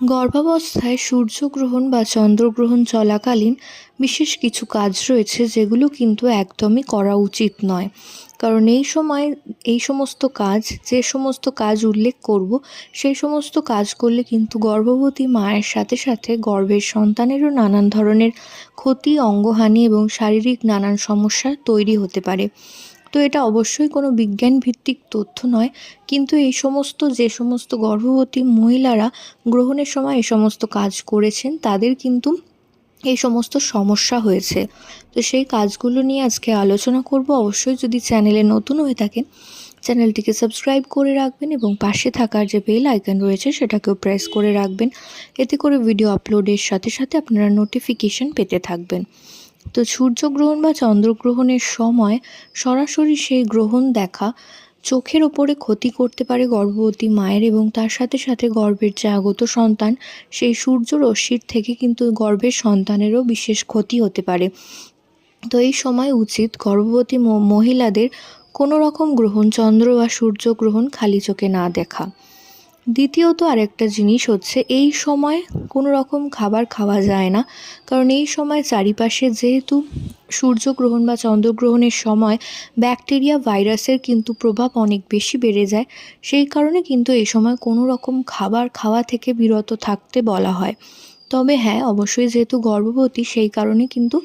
গর্ভাবস্থায় সূর্যগ্রহণ বা চন্দ্রগ্রহণ চলাকালীন বিশেষ কিছু কাজ রয়েছে যেগুলো কিন্তু একদমই করা উচিত নয়। কারণ এই সময় এই সমস্ত কাজ, যে সমস্ত কাজ উল্লেখ করব, সেই সমস্ত কাজ করলে কিন্তু গর্ভবতী মায়ের সাথে সাথে গর্ভের সন্তানেরও নানান ধরনের ক্ষতি, অঙ্গহানি এবং শারীরিক নানান সমস্যা তৈরি হতে পারে। তো এটা অবশ্যই কোনো বিজ্ঞান ভিত্তিক তথ্য নয়, কিন্তু এই সমস্ত, যে সমস্ত গর্ভবতী মহিলারা গ্রহণের সময় এই সমস্ত কাজ করেছেন, তাদের কিন্তু এই সমস্ত সমস্যা হয়েছে। তো সেই কাজগুলো নিয়ে আজকে আলোচনা করব। অবশ্যই যদি চ্যানেলে নতুন হয়ে থাকেন, চ্যানেলটিকে সাবস্ক্রাইব করে রাখবেন এবং পাশে থাকার যে বেল আইকন রয়েছে, সেটাকেও প্রেস করে রাখবেন। এতে করে ভিডিও আপলোডের সাথে সাথে আপনারা নোটিফিকেশন পেতে থাকবেন। তো সূর্যগ্রহণ বা চন্দ্রগ্রহণের সময় সরাসরি সেই গ্রহণ দেখা চোখের ওপরে ক্ষতি করতে পারে গর্ভবতী মায়ের এবং তার সাথে সাথে গর্ভের যে আগত সন্তান, সেই সূর্য রশ্মির থেকে কিন্তু গর্ভের সন্তানেরও বিশেষ ক্ষতি হতে পারে। তো এই সময় উচিত গর্ভবতী মহিলাদের কোনো রকম গ্রহণ চন্দ্র বা সূর্যগ্রহণ খালি চোখে না দেখা। দ্বিতীয়ত আরেকটা জিনিস হচ্ছে, এই সময় কোনো রকম খাবার খাওয়া যায় না। কারণ এই সময় চারিপাশে যেহেতু সূর্যগ্রহণ বা চন্দ্রগ্রহণের সময় ব্যাকটেরিয়া, ভাইরাসের কিন্তু প্রভাব অনেক বেশি বেড়ে যায়। সেই কারণে কিন্তু এই সময় কোনো রকম খাবার খাওয়া থেকে বিরত থাকতে বলা হয়। তবে হ্যাঁ অবশ্যই যেহেতু গর্ভবতী, সেই কারণে কিন্তু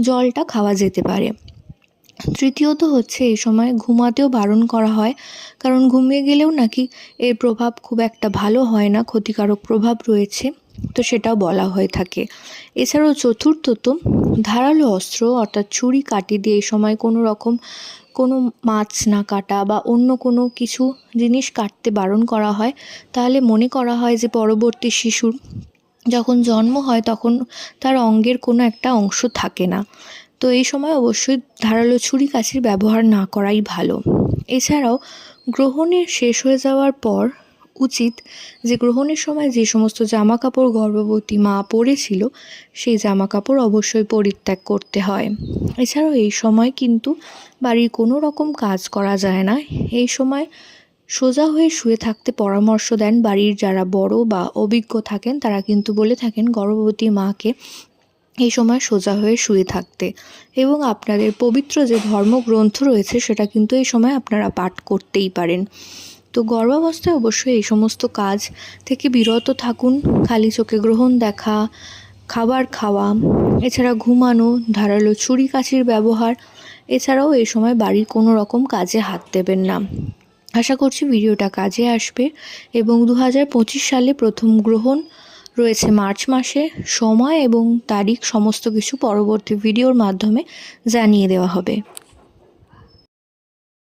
জলটা খাওয়া যেতে পারে। তৃতীয়ত হচ্ছে এই সময় ঘুমাতেও বারণ করা হয়, কারণ ঘুমিয়ে গেলেও নাকি এর প্রভাব খুব একটা ভালো হয় না, ক্ষতিকারক প্রভাব রয়েছে, তো সেটাও বলা হয়ে থাকে। এছাড়াও চতুর্থত, ধারালো অস্ত্র অর্থাৎ ছুরি কাটি দিয়ে এই সময় কোনো রকম কোনো মাছ না কাটা বা অন্য কোনো কিছু জিনিস কাটতে বারণ করা হয়, তাহলে মনে করা হয় যে পরবর্তী শিশুর যখন জন্ম হয় তখন তার অঙ্গের কোনো একটা অংশ থাকে না। তো এই সময় অবশ্যই ধারালো ছুরি কাছির ব্যবহার না করাই ভালো। এছাড়াও গ্রহণের শেষ হয়ে যাওয়ার পর উচিত যে গ্রহণের সময় যে সমস্ত জামা কাপড় গর্ভবতী মা পরেছিল, সেই জামা কাপড় অবশ্যই পরিত্যাগ করতে হয়। এছাড়াও এই সময় কিন্তু বাড়ির কোনো রকম কাজ করা যায় না। এই সময় সোজা হয়ে শুয়ে থাকতে পরামর্শ দেন বাড়ির যারা বড় বা অভিজ্ঞ থাকেন, তারা কিন্তু বলে থাকেন গর্ভবতী মাকে এই সময় সোজা হয়ে শুয়ে থাকতে এবং আপনাদের পবিত্র যে ধর্মগ্রন্থ রয়েছে সেটা কিন্তু এই সময় আপনারা পাঠ করতেই পারেন। তো গর্ভাবস্থায় অবশ্যই এই সমস্ত কাজ থেকে বিরত থাকুন, খালি চোখে গ্রহণ দেখা, খাবার খাওয়া, এছাড়া ঘুমানো, ধারালো ছুরি কাছির ব্যবহার, এছাড়াও এই সময় বাড়ির কোনো রকম কাজে হাত দেবেন না। আশা করছি ভিডিওটা কাজে আসবে এবং দু হাজার পঁচিশ সালে প্রথম গ্রহণ রয়েছে মার্চ মাসে। সময় এবং তারিখ সমস্ত কিছু পরবর্তী ভিডিওর মাধ্যমে জানিয়ে দেওয়া হবে।